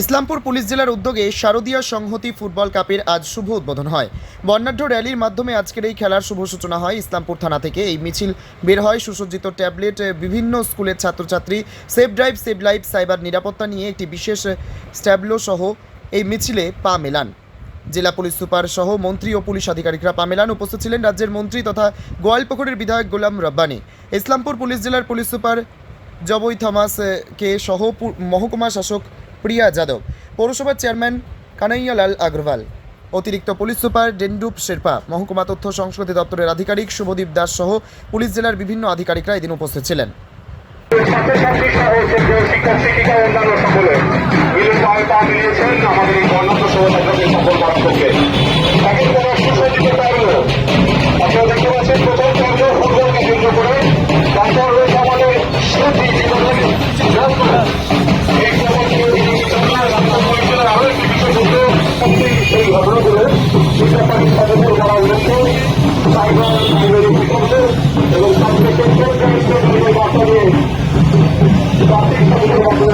Islampur police জেলার উদ্যোগে শারদীয়া সংহতি ফুটবল কাপের আজ শুভ উদ্বোধন হয়। বর্ণাঢ্য র্যালির মাধ্যমে আজকের এই খেলার শুভ সূচনা হয় ইসলামপুর থানা থেকে। এই মিছিল বের হয় সুসজ্জিত ট্যাবলেট বিভিন্ন স্কুলের ছাত্রছাত্রী safe drive save life cyber নিরাপত্তা নিয়ে একটি বিশেষ স্ট্যাবলো সহ এই মিছিলে পা মেলান। জেলা পুলিশ সুপার সহ মন্ত্রী ও পুলিশ আধিকারিকরা পা মেলান। উপস্থিত ছিলেন রাজ্যের মন্ত্রী তথা গোয়ালপুকুরের বিধায়ক গোলাম রব্বানি। ইসলামপুর পুলিশ জেলার পুলিশ সুপার জবই থমাস এ, কে সহ মহকুমা শাসক প্রিয়া যাদব, পৌরসভার চেয়ারম্যান কানাইয়ালাল আগরওয়াল, অতিরিক্ত পুলিশ সুপার ডেন্ডুপ শেরপা, মহকুমা তথ্য সংস্কৃতি দপ্তরের আধিকারিক শুভদীপ দাস সহ পুলিশ জেলার বিভিন্ন আধিকারিকরা এদিন উপস্থিত ছিলেন। ছাত্রছাত্রী প্রতিষ্ঠানের করা উদ্দেশ্য সাইবার নিবেদিত এবং সবচেয়ে বার্তা দিয়ে প্রাথমিক সমাজের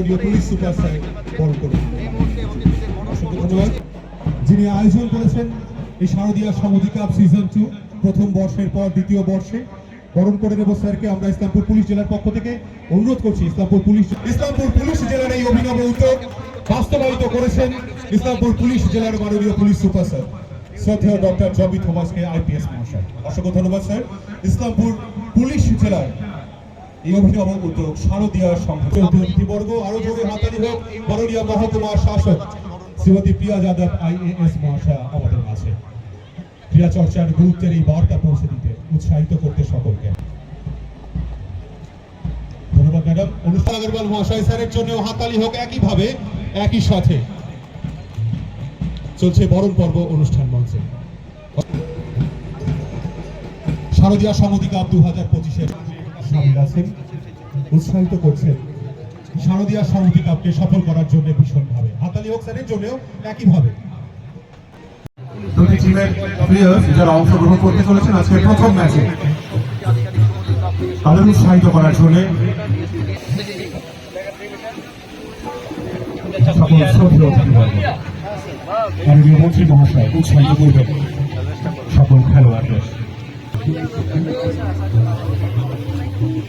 মাননীয় পুলিশ সুপার স্যার বরণ ধন্যবাদ। যিনি আয়োজন করেছেন এই Sharodiya Samudri cup season two প্রথম বর্ষের পর দ্বিতীয় বর্ষে, বরণ করে নেব স্যারকে। আমরা ইসলামপুর পুলিশ জেলার পক্ষ থেকে অনুরোধ করছি, ইসলামপুর পুলিশ ইসলামপুর পুলিশ জেলার এই অভিনব উদ্যোগ বাস্তবায়িত করেছেন ইসলামপুর পুলিশ জেলার মাননীয় পুলিশ সুপার স্যার। শ্রদ্ধেয় ডক্টর জবি থমাসকে আইপিএস মহাশয়। অসংখ্য ধন্যবাদ, স্যার। ইসলামপুর পুলিশ জেলার এই অভিনব উদ্যোগ শারদীয় সংঘ অতিথিবর্গ আরও জোরে হাতালি হোক। মাননীয় মহকুমা শাসক শ্রীমতী প্রিয়া যাদব আইএএস মহাশয়া আমাদের মাঝে ক্রীড়া চর্চার গুরুত্বের এই বার্তা পৌঁছে দিতে উৎসাহিত করতে সকলকে। ধন্যবাদ ম্যাডাম। অনুষ্ঠান আগরওয়াল মহাশয় স্যারের জন্য হাতালি হোক একইভাবে একই সাথে। চলছে বরণ পর্ব অনুষ্ঠান মঞ্চে। শারদীয়া সমতি কাপ দু হাজার পঁচিশের সামিল আছেন, উৎসাহিত করছেন। শারদীয়া সমতি কাপকে সফল করার জন্য ভীষণভাবে। হাতালি হোক স্যারের জন্যও একইভাবে। দুটি টিমের যারা অংশগ্রহণ করতে চলেছেন আজকের প্রথম ম্যাচে তাদের উৎসাহিত করার জন্য মন্ত্রী মহাশয়, উৎসাহিত করবেন সকল খেলোয়াড়দের।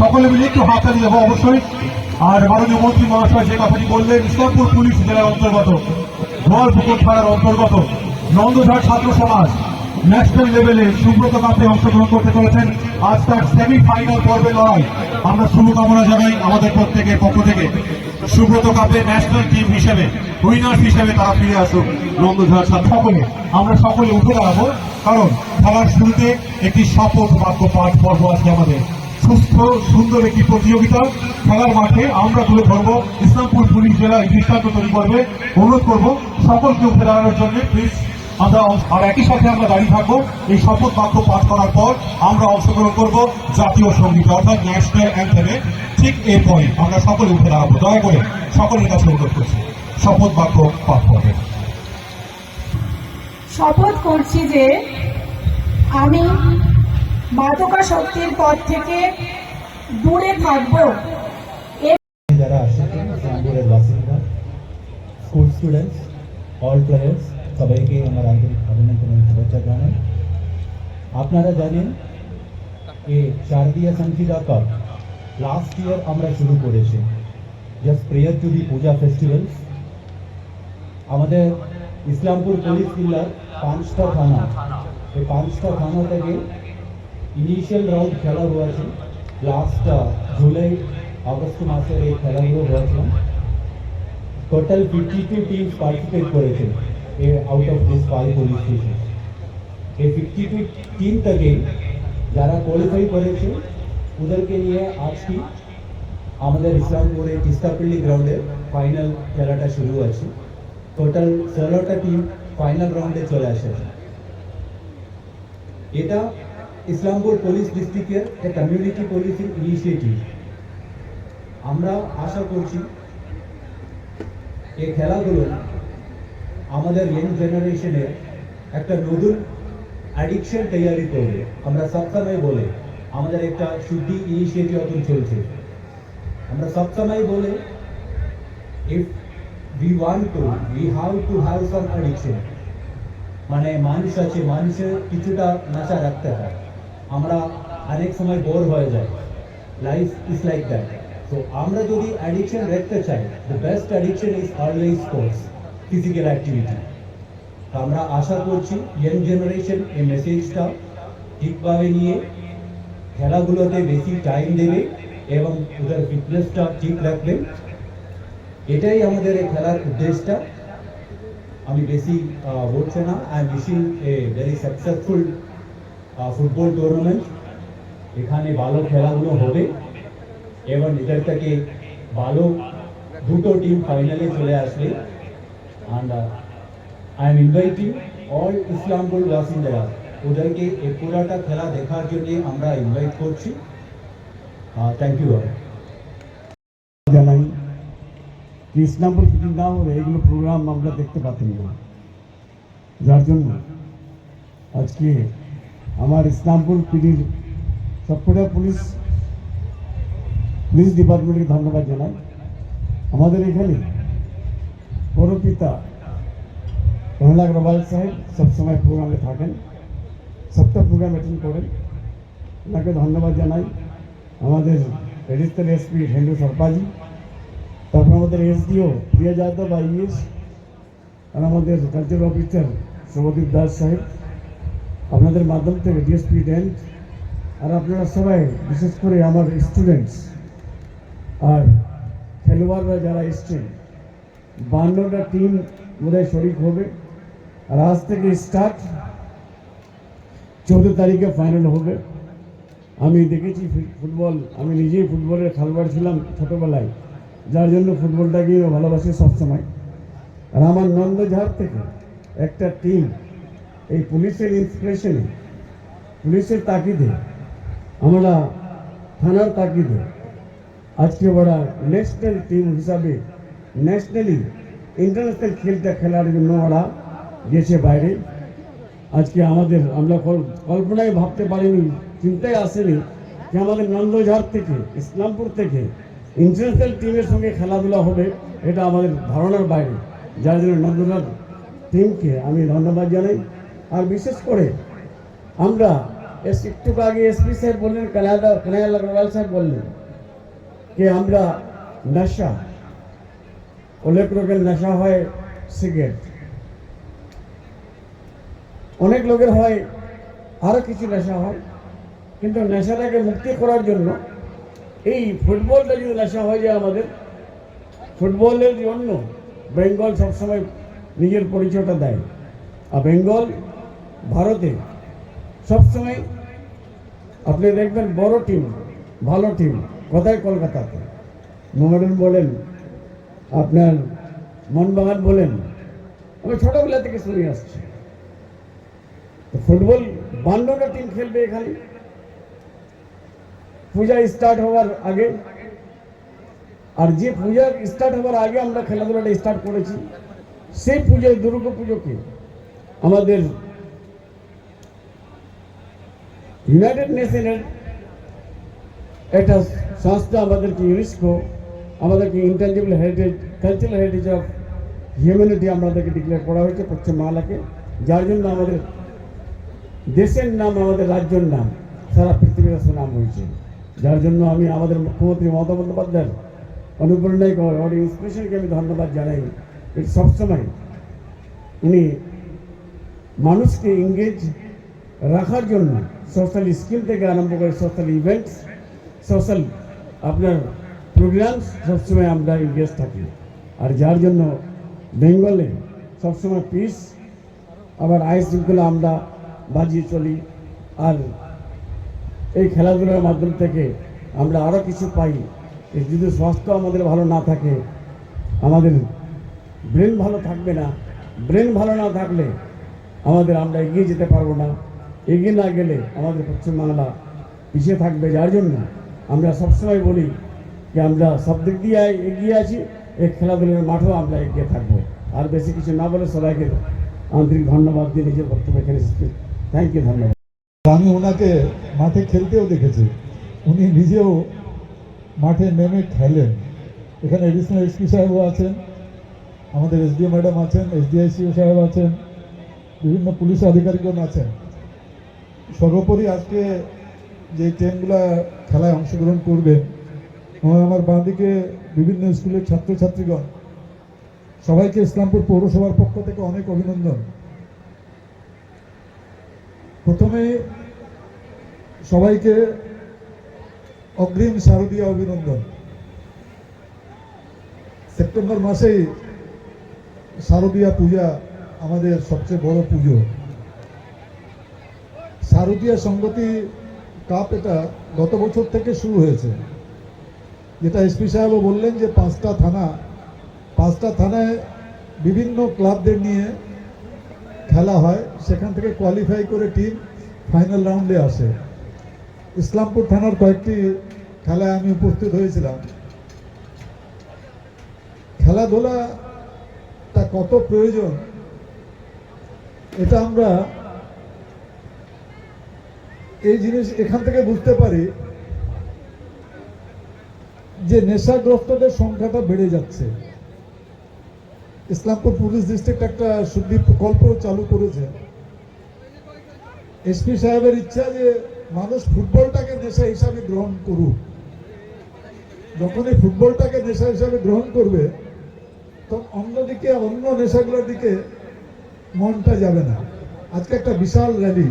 সকলে মিলে একটু হাততালি দেবো অবশ্যই। আর মাননীয় মন্ত্রী মহাশয় যে কথাটি বললেন, ইসলামপুর পুলিশ জেলার অন্তর্গত, গোয়ালপুকুর থানার অন্তর্গত নন্দঝাড় ছাত্র সমাজ ন্যাশনাল লেভেলে সুব্রত কাপে অংশগ্রহণ করতে চলেছেন। আজ তার সেমিফাইনাল পর্বে লড়াই। আমরা শুভকামনা জানাই আমাদের প্রত্যেকের পক্ষ থেকে। সুব্রত কাপে ন্যাশনাল টিম হিসেবে উইনার্স হিসেবে তারা ফিরে আসুক নন্দঝাড় সাথে সকলে। আমরা সকলে উঠে দাঁড়াবো, কারণ খেলার শুরুতে একটি শপথ বাক্য পাঠ পর্ব আছে আমাদের। সুস্থ, সুন্দর একটি প্রতিযোগিতা খেলার মাঠে আমরা তুলে ধরবো। ইসলামপুর পুলিশ জেলা দৃষ্টান্ত তৈরি করবে। অনুরোধ করব সকলকে উঠে দাঁড়ানোর জন্য। প্লিজ আমরা আর একই সাথে আমরা দাঁড়িয়ে থাকব। এই শপথ বাক্য পাঠ করার পর আমরা অংশগ্রহণ করব জাতীয় সংগীত, অর্থাৎ ন্যাশনাল অ্যান্থেমে। ঠিক এরপরে আমরা সকলে উঠে দাঁড়াবো। দয়া করে সকলের কাছে অনুরোধ করছি। শপথ বাক্য পাঠ করবেন। শপথ করছি যে আমি মাদকাসক্তির পথ থেকে দূরে থাকব। যারা ইসলামপুরের বাসিন্দা স্কুল স্টুডেন্টস অল প্লেয়ার্স সবাইকে আমার আন্তরিক অভিনন্দন শুভেচ্ছা জানাই। আপনারা জানেন এই শারদীয় সংহিতা কাপ লাস্ট ইয়ার আমরা শুরু করেছি। Just prayer to the puja festivals আমাদের ইসলামপুর পুলিশ জেলার পাঁচটা থানা, এই পাঁচটা থানা থেকে ইনিশিয়াল রাউন্ড খেলা হয়েছে। লাস্ট জুলাই আগস্ট মাসের এই খেলাগুলো হয়েছিল total fifty two teams participate করেছে out of this five police station এই ফিফটি টু টিম থেকে যারা কোয়ালিফাই করেছে, ওদেরকে নিয়ে আজকে আমাদের ইসলামপুরে তিস্তাপল্লি গ্রাউন্ডে ফাইনাল খেলাটা শুরু হয়েছে। টোটাল ষোলোটা টিম ফাইনাল রাউন্ডে চলে আসে। এটা ইসলামপুর পুলিশ ডিস্ট্রিক্টের একটা কমিউনিটি পুলিশিং ইনিশিয়েটিভ আমরা আশা করছি এই খেলাগুলো আমাদের ইয়াং জেনারেশনের একটা নতুন অ্যাডিকশন তৈরি করবে। আমরা সবসময় বলে, আমাদের একটা শুদ্ধি ইনিশিয়েটিভ এখন চলছে। আমরা সবসময় বলে if we want to we have to have some addiction মানে মানুষ আছে, মানুষের কিছুটা নেশা রাখতে হয়। আমরা অনেক সময় বোর হয়ে যাই। লাইফ ইজ লাইক দ্যাট তো আমরা যদি অ্যাডিকশন রাখতে চাই the best addiction is always sports physical activity আমরা আশা করছি ইয়াং জেনারেশন এই মেসেজটা ঠিকভাবে নিয়ে খেলাগুলোতে বেশি টাইম দেবে এবং ওদের ফিটনেসটা ঠিক রাখবে। এটাই আমাদের এই খেলার উদ্দেশ্যটা। আমি বেশি বলছি না। I am wishing a very successful football tournament এখানে ভালো খেলাগুলো হবে। এবং এদের থেকে ভালো দুটো টিম ফাইনালে চলে আসবে। And I am inviting all Islampur বাসিন্দারা ওদেরকে এই পুরাটা খেলা দেখার জন্য আমরা ইনভাইট করছি। থ্যাংক ইউ জানাই ইসলামপুর কিছু না হলে প্রোগ্রাম আমরা দেখতে পাচ্ছি না। যার জন্য আজকে আমার ইসলামপুর পিডির সবকটা পুলিশ পুলিশ ডিপার্টমেন্টকে ধন্যবাদ জানাই। আমাদের এখানে পৌরপিতা রহলা আগরওয়াল সাহেব সবসময় প্রোগ্রামে থাকেন, সবটা প্রোগ্রাম অ্যাটেন্ড করেন। ওনাকে ধন্যবাদ জানাই। আমাদের এডিশনাল এসপি হেন্ডু সরপাজি, তারপর আমাদের এসডিও প্রিয়া যাদব, আইএস, আর আমাদের কালচার অফিসার শুভদীপ দাস সাহেব। আপনাদের মাধ্যম থেকে ডিএসপি ডেন্ট আর আপনারা সবাই, বিশেষ করে আমার স্টুডেন্টস আর খেলোয়াড়রা যারা এসছেন, বান্নটা টিম বোধহয় শরিক হবে। আর আজ থেকে স্টার্ট চৌদ্দ তারিখে ফাইনাল হবে। আমি দেখেছি ফুটবল, আমি নিজেই ফুটবলের খেলোয়াড় ছিলাম ছোটোবেলায়। যার জন্য ফুটবলটাকে আমি ভালোবাসি সবসময়। আর আমার নন্দঝাড় থেকে একটা টিম এই পুলিশের ইন্সপিরেশনে পুলিশের তাকিদে আমরা থানার তাকিদে আজকে ওরা ন্যাশনাল টিম হিসাবে ন্যাশনালি ইন্টারন্যাশনাল খেলটা খেলার জন্য ওরা গেছে বাইরে। আজকে আমাদের, আমরা কল- কল্পনায় ভাবতে পারিনি চিন্তায় আসেনি যে আমাদের নন্দঝাড় থেকে, ইসলামপুর থেকে ইন্টারন্যাশনাল টিমের সঙ্গে খেলাধুলা হবে, এটা আমাদের ধারণার বাইরে। যার জন্য নন্দঝাড় টিমকে আমি ধন্যবাদ জানাই। আর বিশেষ করে আমরা এস একটু আগে এসপি সাহেব বললেন, কানাডা কানায়াল আগরওয়াল সাহেব বললেন যে আমরা নেশা, অনেক লোকের নেশা হয় সিগারেট। অনেক লোকের হয় আরও কিছু নেশা হয়, কিন্তু নেশাটাকে মুক্তি করার জন্য এই ফুটবলটা যদি নেশা হয়ে যায় আমাদের, ফুটবলের জন্য বেঙ্গল সবসময় নিজের পরিচয়টা দেয়। আর বেঙ্গল ভারতে সবসময় আপনি দেখবেন বড় টিম ভালো টিম কোথায়? কলকাতাতে। মোহামেডান বলেন, আপনার মনবাগান বলেন, আমি ছোটবেলা থেকে শুনে আসছি। ফুটবল বান্নটা টিম খেলবে এখানে। পূজা স্টার্ট হওয়ার আগে। আর যে পূজা স্টার্ট হওয়ার আগে আমরা খেলাধুলাটা স্টার্ট করেছি, সেই পুজোয় দুর্গা পুজোকে আমাদের ইউনাইটেড নেশনের একটা সংস্থা আমাদেরকে ইউনেস্কো আমাদেরকে intangible heritage cultural heritage of humanity আমাদেরকে ডিক্লেয়ার করা হয়েছে পশ্চিমবাংলাকে যার জন্য আমাদের দেশের নাম, আমাদের রাজ্যের নাম, সারা পৃথিবীর সুনাম হয়েছে। যার জন্য আমি আমাদের মুখ্যমন্ত্রী মমতা বন্দ্যোপাধ্যায়ের অনুপ্রেরণায় ওর ইন্সপিরেশনকে আমি ধন্যবাদ জানাই। সবসময় উনি মানুষকে এঙ্গেজ রাখার জন্য সোশ্যাল স্কিল থেকে আরম্ভ করে সোশ্যাল ইভেন্টস সোশ্যাল আপনার প্রোগ্রামস সবসময় আমরা এঙ্গেজ থাকি। আর যার জন্য বেঙ্গলে সবসময় পিস আবার আইন শৃঙ্খলা আমরা বাজিয়ে চলি। আর এই খেলাধুলার মাধ্যম থেকে আমরা আরও কিছু পাই। যদি স্বাস্থ্য আমাদের ভালো না থাকে, আমাদের ব্রেন ভালো থাকবে না। ব্রেন ভালো না থাকলে আমাদের আমরা এগিয়ে যেতে পারব না। এগিয়ে না গেলে আমাদের পশ্চিমবাংলা পিছিয়ে থাকবে, যার জন্য আমরা সবসময় বলি যে আমরা সব দিক দিয়ে এগিয়ে আছি, এই খেলাধুলার মাঠেও আমরা এগিয়ে থাকব। আর বেশি কিছু না বলে সবাইকে আন্তরিক ধন্যবাদ দিয়ে নিজের বক্তব্য এখানে থ্যাংক ইউ ধন্যবাদ। আমি ওনাকে মাঠে খেলতেও দেখেছি। উনি নিজেও মাঠে নেমে খেলেন। এখানে এডিশনাল এসপি সাহেবও আছেন, আমাদের এসডিও ম্যাডাম আছেন, এসডিআইসিও সাহেব আছেন, বিভিন্ন পুলিশ আধিকারিকগণ আছেন। সর্বোপরি আজকে যে ট্রেনগুলা খেলায় অংশগ্রহণ করবে আমার বাঁদিকে বিভিন্ন স্কুলের ছাত্রছাত্রীগণ, সবাইকে ইসলামপুর পৌরসভার পক্ষ থেকে অনেক অভিনন্দন। প্রথমে সবাইকে অগ্রিম শারদীয় অভিনন্দন। সেপ্টেম্বর মাসেই শারদীয়া পূজা আমাদের সবচেয়ে বড় পুজো। শারদীয়া সংগতি কাপ এটা গত বছর থেকে শুরু হয়েছে। যেটা এসপি সাহেবও বললেন যে পাঁচটা থানা, পাঁচটা থানায় বিভিন্ন ক্লাবদের নিয়ে খেলা হয়। সেখান থেকে কোয়ালিফাই করে টিম ফাইনাল রাউন্ডে আসে। ইসলামপুর থানার কয়েকটি খেলায় আমি উপস্থিত হয়েছিলাম। খেলাধুলাটা কত প্রয়োজন, এটা আমরা এই জিনিস এখান থেকে বুঝতে পারি যে নেশাগ্রস্তদের সংখ্যাটা বেড়ে যাচ্ছে। ইসলামপুর পুলিশ ডিস্ট্রিক্ট একটা শুদ্ধি প্রকল্প চালু করেছে। এসপি সাহেবের ইচ্ছা যে মানুষ ফুটবলটাকে নেশা হিসাবে গ্রহণ করুক। যখন এই ফুটবলটাকে নেশা হিসাবে গ্রহণ করবে, তখন অন্যদিকে অন্য নেশাগুলোর দিকে মনটা যাবে না। আজকে একটা বিশাল র্যালি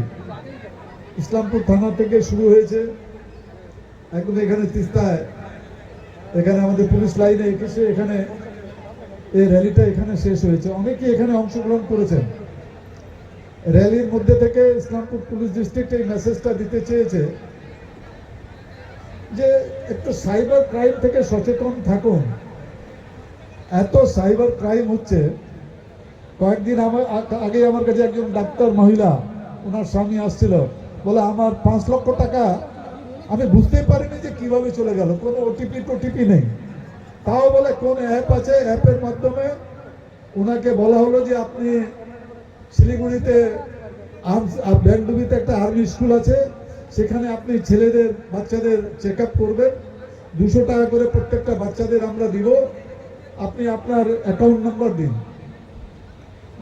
ইসলামপুর থানা থেকে শুরু হয়েছে। এখন এখানে তিস্তায়। এখানে আমাদের পুলিশ লাইনে এসে এখানে এই র্যালিটা এখানে শেষ হয়েছে। অনেকে এখানে অংশগ্রহণ করেছেন। র্যালির মধ্যে থেকে ইসলামপুর পুলিশ ডিস্ট্রিক্ট এই মেসেজটা দিতে চেয়েছে যে একটু সাইবার ক্রাইম থেকে সচেতন থাকুন। এত সাইবার ক্রাইম হচ্ছে। কয়েকদিন আমার আগে আমার কাছে একজন ডাক্তার মহিলা, ওনার স্বামী আসছিল। বলে, আমার পাঁচ লক্ষ টাকা আমি বুঝতেই পারিনি যে কীভাবে চলে গেল। কোনো ওটিপি টোটিপি নেই। তাও বলে, কোন অ্যাপ আছে? অ্যাপের মাধ্যমে ওনাকে বলা হলো যে, আপনি শিলিগুড়িতে আর্মস- আর ব্যান্ডুবিতে একটা আর্মি স্কুল আছে। সেখানে আপনি ছেলেদের, বাচ্চাদের চেক আপ করবেন। দুশো টাকা করে প্রত্যেকটা বাচ্চাদের আমরা দিব। আপনি আপনার অ্যাকাউন্ট নাম্বার দিন।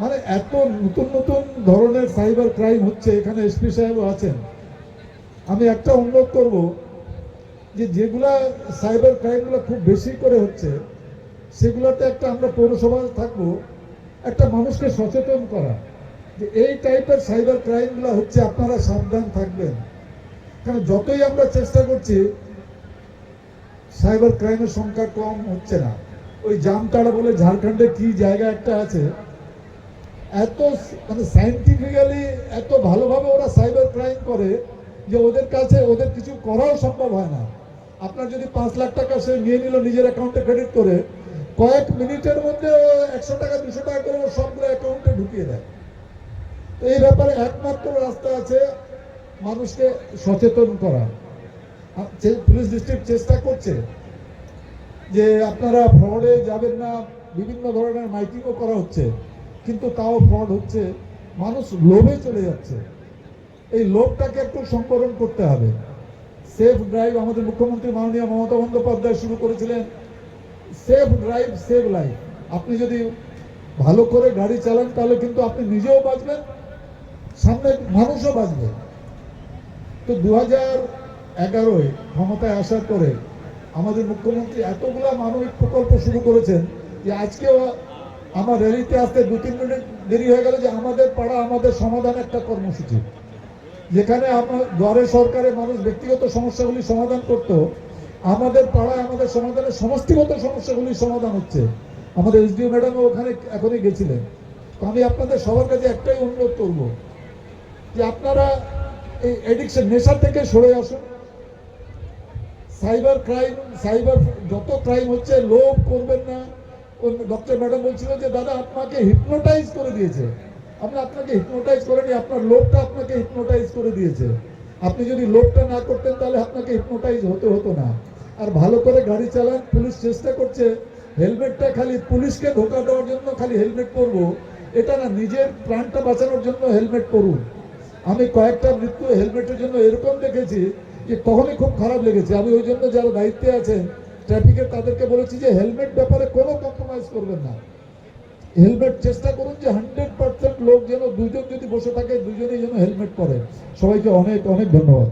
মানে এত নতুন নতুন ধরনের সাইবার ক্রাইম হচ্ছে, এখানে এসপি সাহেবও আছেন। আমি একটা অনুরোধ করব যে যেগুলা সাইবার ক্রাইমগুলো খুব বেশি করে হচ্ছে, সেগুলোতে একটা আমরা পৌরসভা থাকব, একটা মানুষকে সচেতন করা যে এই টাইপের সাইবার ক্রাইমগুলো হচ্ছে, আপনারা সাবধান থাকবেন। কারণ যতই আমরা চেষ্টা করছি, সাইবার ক্রাইমের সংখ্যা কম হচ্ছে না। ওই জামতাড়া বলে ঝাড়খণ্ডে কি জায়গা একটা আছে এত মানে সাইন্টিফিক্যালি এত ভালোভাবে ওরা সাইবার ক্রাইম করে যে ওদের কাছে ওদের কিছু করাও সম্ভব হয় না। আপনার যদি পাঁচ লাখ টাকা সে নিয়ে নিল নিজের অ্যাকাউন্টে ক্রেডিট করে, কয়েক মিনিটের মধ্যে একশো টাকা, দুশো টাকা করে সবগুলো অ্যাকাউন্টে ঢুকিয়ে দেয়। তো এই ব্যাপারে একমাত্র রাস্তা আছে মানুষকে সচেতন করা। পুলিশ ডিস্ট্রিক্ট চেষ্টা করছে যে আপনারা ফ্রডে যাবেন না, বিভিন্ন ধরনের মাইকিংও করা হচ্ছে। কিন্তু তাও ফ্রড হচ্ছে, মানুষ লোভে চলে যাচ্ছে। এই লোভটাকে একটু সংকলন করতে হবে। সেফ ড্রাইভ আমাদের মুখ্যমন্ত্রী মাননীয় মমতা বন্দ্যোপাধ্যায় শুরু করেছিলেন। সেফ ড্রাইভ সেভ লাইফ আপনি যদি ভালো করে গাড়ি চালান, তাহলে কিন্তু আপনি নিজেও বাঁচবেন, সামনে মানুষও বাঁচবে। তো দু হাজার এগারোয় ক্ষমতায় আসার পরে আমাদের মুখ্যমন্ত্রী এতগুলা মানবিক প্রকল্প শুরু করেছেন যে আজকেও আমার র্যালিতে আসতে দু, তিন মিনিট দেরি হয়ে গেল যে আমাদের পাড়া, আমাদের সমাধান একটা কর্মসূচি। যেখানে আমার দ্বারে সরকারে মানুষ, ব্যক্তিগত সমস্যাগুলি সমাধান করত আমাদের পাড়ায় আমাদের সমাধানের সমষ্টিগত সমস্যাগুলির সমাধান হচ্ছে। আমাদের এসডিও ম্যাডামও ওখানে এখনই গেছিলেন। তো আমি আপনাদের সবার কাছে একটাই অনুরোধ করব যে আপনারা এই এডিকশন নেশা থেকে সরে আসুন। সাইবার ক্রাইম, সাইবার যত ক্রাইম হচ্ছে, লোভ করবেন না। ডক্টর ম্যাডাম বলছিল যে, দাদা, আপনাকে হিপনোটাইজ করে দিয়েছে। আমরা আপনাকে হিপনোটাইজ করেনি, আপনার লোভটা আপনাকে হিপনোটাইজ করে দিয়েছে। আপনি যদি লোভটা না করতেন, তাহলে আপনাকে হিপনোটাইজ হতে হতো না। আর ভালো করে গাড়ি চালান, পুলিশ চেষ্টা করছে। হেলমেটটা খালি পুলিশকে ধোকা দেওয়ার জন্য খালি হেলমেট পরবো। এটা না, নিজের প্রাণটা বাঁচানোর জন্য হেলমেট পরুন। আমি কয়েকটা মৃত্যু হেলমেটের জন্য এরকম দেখেছি যে তখনই খুব খারাপ লেগেছে। আমি ওই জন্য যারা দায়িত্বে আছেন ট্রাফিকের তাদেরকে বলেছি যে হেলমেট ব্যাপারে কোনো কম্প্রোমাইজ করবেন না। হেলমেট চেষ্টা করুন যে হান্ড্রেড পার্সেন্ট লোক যেন দুজন যদি বসে থাকে দুজনেই যেন হেলমেট পরে। সবাইকে অনেক অনেক ধন্যবাদ।